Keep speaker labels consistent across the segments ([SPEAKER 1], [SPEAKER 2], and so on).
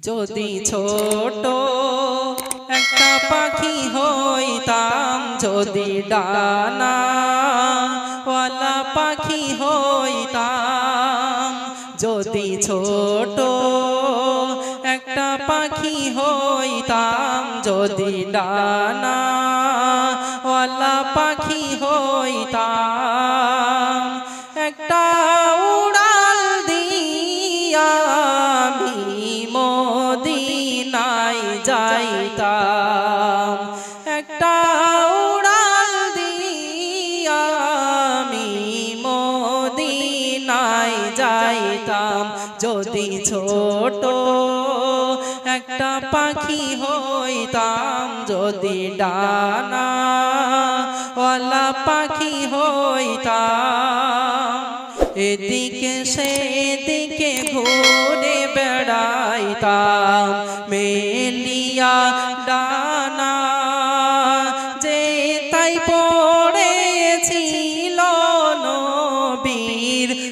[SPEAKER 1] যদি ছোট একটা পাখি হইতাম যদি ডানা ওয়ালা পাখি হইতাম যদি ছোট একটা পাখি হইতাম যদি ডানা ওয়ালা পাখি হইতাম যদি ছোট একটা পাখি হইতাম যদি ডানা পাখি হইতাম এদিকে সেদিকে ঘুরে বেড়াইতাম মেলিয়া ডানা যে তাই পড়েছিল নবীর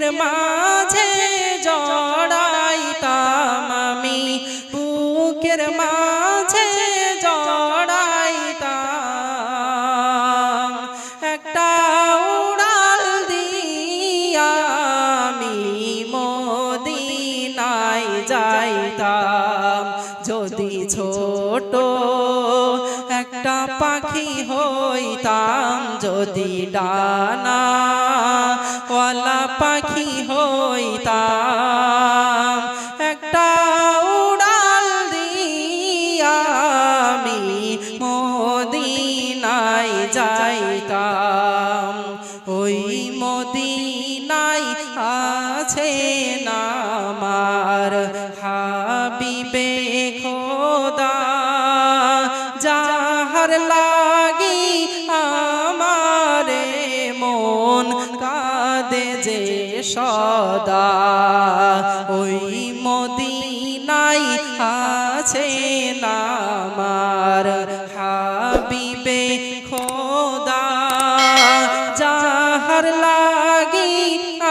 [SPEAKER 1] বুকের মাঝে জড়াইতাম আমি। বুকের মাঝে জড়াইতাম। একটা উড়াল দিয়া আমি মদিনায় যাইতাম। যদি ছোট পাখি হইতাম যদি ডানা, ওয়ালা পাখি হইতাম। একটা উড়াল দিয়া আমি মদিনায় যাইতাম। ওই মদিনায় আছে যাহার লাগি আমারে মন কাঁদে যে সদা। ওই মদিনাই আছে নামার হাবিবে খোদা। যাহার লাগি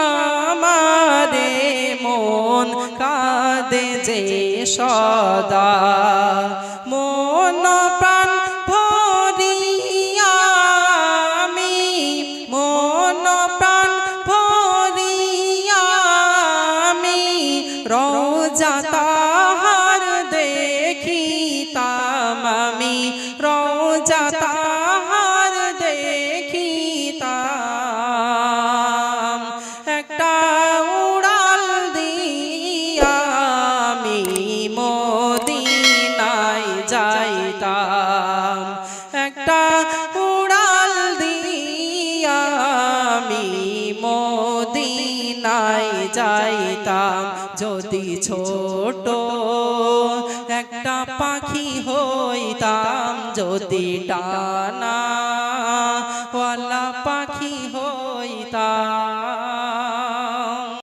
[SPEAKER 1] আমারে মন কাঁদে যে সদা। রোজা তাহার দেখিতাম। একটা উড়াল দিয়া আমি মদিনায় যাইতাম। একটা উড়াল দিয়া আমি মদিনায় যাইতাম। যদি ছোট পাখি হইতাম যদি ডানা